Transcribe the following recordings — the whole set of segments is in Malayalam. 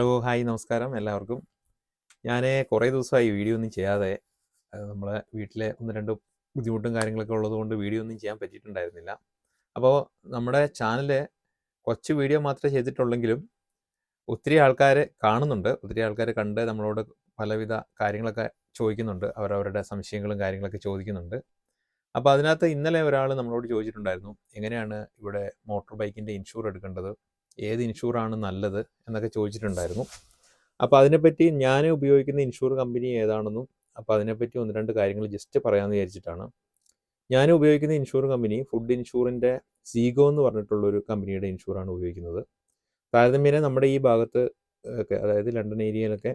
ഹലോ ഹായ് നമസ്കാരം എല്ലാവർക്കും. ഞാൻ കുറേ ദിവസമായി വീഡിയോ ഒന്നും ചെയ്യാതെ നമ്മളെ വീട്ടിലെ ഒന്ന് രണ്ട് ബുദ്ധിമുട്ടും കാര്യങ്ങളൊക്കെ ഉള്ളതുകൊണ്ട് വീഡിയോ ഒന്നും ചെയ്യാൻ പറ്റിയിട്ടുണ്ടായിരുന്നില്ല. അപ്പോൾ നമ്മുടെ ചാനൽ കുറച്ച് വീഡിയോ മാത്രമേ ചെയ്തിട്ടുള്ളെങ്കിലും ഒത്തിരി ആൾക്കാർ കാണുന്നുണ്ട്. ഒത്തിരി ആൾക്കാർ കണ്ട് നമ്മളോട് പലവിധ കാര്യങ്ങളൊക്കെ ചോദിക്കുന്നുണ്ട്. അവരവരുടെ സംശയങ്ങളും കാര്യങ്ങളൊക്കെ ചോദിക്കുന്നുണ്ട്. അപ്പോൾ അതിനകത്ത് ഇന്നലെ ഒരാൾ നമ്മളോട് ചോദിച്ചിട്ടുണ്ടായിരുന്നു എങ്ങനെയാണ് ഇവിടെ മോട്ടോർ ബൈക്കിന്റെ ഇൻഷുർ എടുക്കേണ്ടത്? ഏത് ഇൻഷൂറാണ് നല്ലത് എന്നൊക്കെ ചോദിച്ചിട്ടുണ്ടായിരുന്നു. അപ്പോൾ അതിനെപ്പറ്റി ഞാൻ ഉപയോഗിക്കുന്ന ഇൻഷൂർ കമ്പനി ഏതാണെന്നും അപ്പോൾ അതിനെപ്പറ്റി ഒന്ന് രണ്ട് കാര്യങ്ങൾ ജസ്റ്റ് പറയാമെന്ന് വിചാരിച്ചിട്ടാണ്. ഞാൻ ഉപയോഗിക്കുന്ന ഇൻഷൂർ കമ്പനി ഫുഡ് ഇൻഷൂറിന്റെ സീഗോ എന്ന് പറഞ്ഞിട്ടുള്ള ഒരു കമ്പനിയുടെ ഇൻഷൂറാണ് ഉപയോഗിക്കുന്നത്. താരതമ്യേന നമ്മുടെ ഈ ഭാഗത്ത് ഒക്കെ അതായത് ലണ്ടൻ ഏരിയയിലൊക്കെ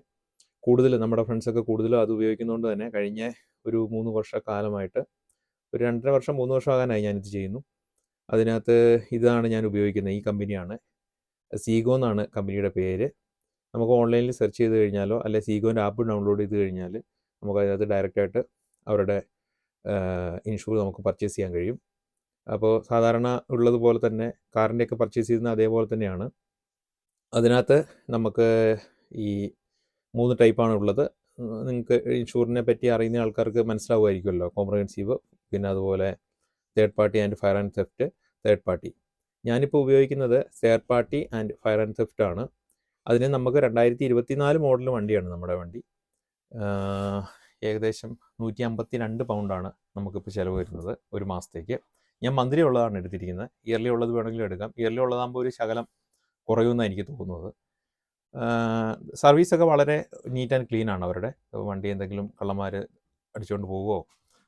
കൂടുതൽ നമ്മുടെ ഫ്രണ്ട്സൊക്കെ കൂടുതലും അത് ഉപയോഗിക്കുന്നതുകൊണ്ട് തന്നെ കഴിഞ്ഞ ഒരു മൂന്ന് വർഷക്കാലമായിട്ട് ഒരു രണ്ടര വർഷം മൂന്ന് വർഷം ആകാനായി ഞാനിത് ചെയ്യുന്നു. അതിനകത്ത് ഇതാണ് ഞാൻ ഉപയോഗിക്കുന്നത് ഈ കമ്പനിയാണ് സീഗോ എന്നാണ് കമ്പനിയുടെ പേര്. നമുക്ക് ഓൺലൈനിൽ സെർച്ച് ചെയ്ത് കഴിഞ്ഞാലോ അല്ലെ സീഗോന്റെ ആപ്പ് ഡൗൺലോഡ് ചെയ്ത് കഴിഞ്ഞാൽ നമുക്ക് അതിനകത്ത് ഡയറക്റ്റായിട്ട് അവരുടെ ഇൻഷൂർ നമുക്ക് പർച്ചേസ് ചെയ്യാൻ കഴിയും. അപ്പോൾ സാധാരണ ഉള്ളതുപോലെ തന്നെ കാറിന്റെയൊക്കെ പർച്ചേസ് ചെയ്യുന്ന അതേപോലെ തന്നെയാണ്. അതിനകത്ത് നമുക്ക് ഈ മൂന്ന് ടൈപ്പാണ് ഉള്ളത്. നിങ്ങൾക്ക് ഇൻഷൂറിനെ പറ്റി അറിയുന്ന ആൾക്കാർക്ക് മനസ്സിലാവുമായിരിക്കുമല്ലോ. കോംപ്രഹെൻസീവ് പിന്നെ അതുപോലെ third party and fire and theft third party ഞാനിപ്പോൾ ഉപയോഗിക്കുന്നത് share party and fire and swift ആണ്. അതിന് നമുക്ക് രണ്ടായിരത്തി ഇരുപത്തിനാല് മോഡൽ വണ്ടിയാണ് നമ്മുടെ വണ്ടി. ഏകദേശം നൂറ്റി അമ്പത്തി രണ്ട് പൗണ്ടാണ് നമുക്കിപ്പോൾ ചിലവ് വരുന്നത് ഒരു മാസത്തേക്ക്. ഞാൻ മന്ത്രി ഉള്ളതാണ് എടുത്തിരിക്കുന്നത്. ഇയർലി ഉള്ളത് വേണമെങ്കിലും എടുക്കാം. ഇയർലി ഉള്ളതാകുമ്പോൾ ഒരു ശകലം കുറയുമെന്നാണ് എനിക്ക് തോന്നുന്നത്. സർവീസൊക്കെ വളരെ നീറ്റ് ആൻഡ് ക്ലീൻ ആണ് അവരുടെ. വണ്ടി എന്തെങ്കിലും കള്ളന്മാർ അടിച്ചുകൊണ്ട് പോവുമോ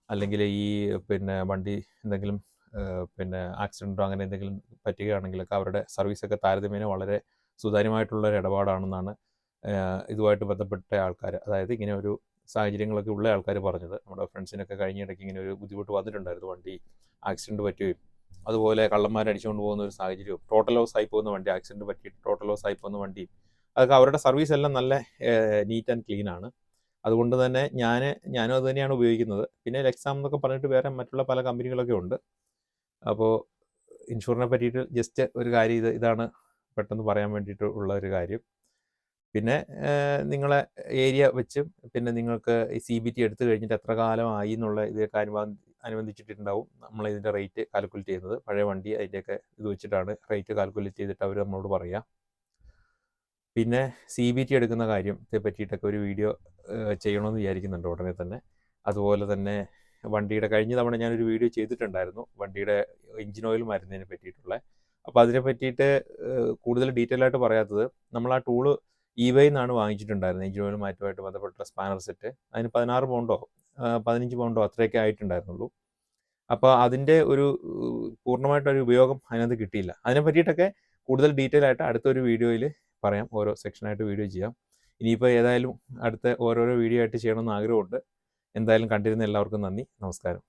അല്ലെങ്കിൽ ഈ പിന്നെ വണ്ടി എന്തെങ്കിലും പിന്നെ ആക്സിഡന്റോ അങ്ങനെ എന്തെങ്കിലും പറ്റുകയാണെങ്കിലൊക്കെ അവരുടെ സർവീസൊക്കെ താരതമ്യേന വളരെ സുതാര്യമായിട്ടുള്ള ഒരു ഇടപാടാണെന്നാണ് ഇതുമായിട്ട് ബന്ധപ്പെട്ട ആൾക്കാർ അതായത് ഇങ്ങനെ ഒരു സാഹചര്യങ്ങളൊക്കെ ഉള്ള ആൾക്കാർ പറഞ്ഞത്. നമ്മുടെ ഫ്രണ്ട്സിനൊക്കെ കഴിഞ്ഞ ഇടയ്ക്ക് ഇങ്ങനെ ഒരു ബുദ്ധിമുട്ട് വന്നിട്ടുണ്ടായിരുന്നു വണ്ടി ആക്സിഡന്റ് പറ്റുകയും. അതുപോലെ കള്ളന്മാർ അടിച്ചുകൊണ്ട് പോകുന്ന ഒരു സാഹചര്യവും ടോട്ടൽ ലോസ് ആയി പോകുന്ന വണ്ടി ആക്സിഡന്റ് പറ്റിയിട്ട് ടോട്ടൽ ലോസ് ആയി പോകുന്ന വണ്ടി അതൊക്കെ അവരുടെ സർവീസ് എല്ലാം നല്ല നീറ്റ് ആൻഡ് ക്ലീൻ ആണ്. അതുകൊണ്ട് തന്നെ ഞാൻ ഞാനും അത് തന്നെയാണ് ഉപയോഗിക്കുന്നത്. പിന്നെ എക്സാം എന്നൊക്കെ പറഞ്ഞിട്ട് വേറെ മറ്റുള്ള പല കമ്പനികളൊക്കെ ഉണ്ട്. അപ്പോൾ ഇൻഷുറിനെ പറ്റിയിട്ട് ജസ്റ്റ് ഒരു കാര്യം ഇത് ഇതാണ് പെട്ടെന്ന് പറയാൻ വേണ്ടിയിട്ട് ഉള്ള ഒരു കാര്യം. പിന്നെ നിങ്ങളെ ഏരിയ വെച്ചും പിന്നെ നിങ്ങൾക്ക് ഈ സി ബി ടി എടുത്തു കഴിഞ്ഞിട്ട് എത്ര കാലമായി എന്നുള്ള ഇതൊക്കെ അനുബന്ധ അനുബന്ധിച്ചിട്ടുണ്ടാവും നമ്മൾ ഇതിന്റെ റേറ്റ് കാൽക്കുലേറ്റ് ചെയ്യുന്നത്. പഴയ വണ്ടി അതിന്റെയൊക്കെ ഇത് വെച്ചിട്ടാണ് റേറ്റ് കാൽക്കുലേറ്റ് ചെയ്തിട്ട് അവർ നമ്മളോട് പറയുക പിന്നെ സി ബി ടി എടുക്കുന്ന കാര്യത്തെ പറ്റിയിട്ടൊക്കെ ഒരു വീഡിയോ ചെയ്യണമെന്ന് വിചാരിക്കുന്നുണ്ട് ഉടനെ തന്നെ. അതുപോലെ തന്നെ വണ്ടിയുടെ കഴിഞ്ഞ തവണ ഞാനൊരു വീഡിയോ ചെയ്തിട്ടുണ്ടായിരുന്നു. വണ്ടിയുടെ എഞ്ചിൻ ഓയിൽ മരുന്നതിനെ പറ്റിയിട്ടുള്ള. അപ്പോൾ അതിനെ പറ്റിയിട്ട് കൂടുതൽ ഡീറ്റെയിൽ ആയിട്ട് പറയാത്തത് നമ്മൾ ആ ടൂൾ ഇ വൈ നിന്നാണ് വാങ്ങിച്ചിട്ടുണ്ടായിരുന്നത്. എഞ്ചിൻ ഓയിൽ മാറ്റുമായിട്ട് ബന്ധപ്പെട്ട സ്പാനർ സെറ്റ്. അതിന് പതിനാറ് പൗണ്ടോ പതിനഞ്ച് പൗണ്ടോ അത്രയൊക്കെ ആയിട്ടുണ്ടായിരുന്നുള്ളൂ. അപ്പോൾ അതിന്റെ ഒരു പൂർണമായിട്ടൊരു ഉപയോഗം അതിനകത്ത് കിട്ടിയില്ല. അതിനെ പറ്റിയിട്ടൊക്കെ കൂടുതൽ ഡീറ്റെയിൽ ആയിട്ട് അടുത്തൊരു വീഡിയോയിൽ പറയാം. ഓരോ സെക്ഷനായിട്ട് വീഡിയോ ചെയ്യാം. ഇനിയിപ്പോൾ ഏതായാലും അടുത്ത ഓരോരോ വീഡിയോ ആയിട്ട് ചെയ്യണമെന്ന് ആഗ്രഹമുണ്ട്. എന്തായാലും കണ്ടിരുന്ന എല്ലാവർക്കും നന്ദി. നമസ്കാരം.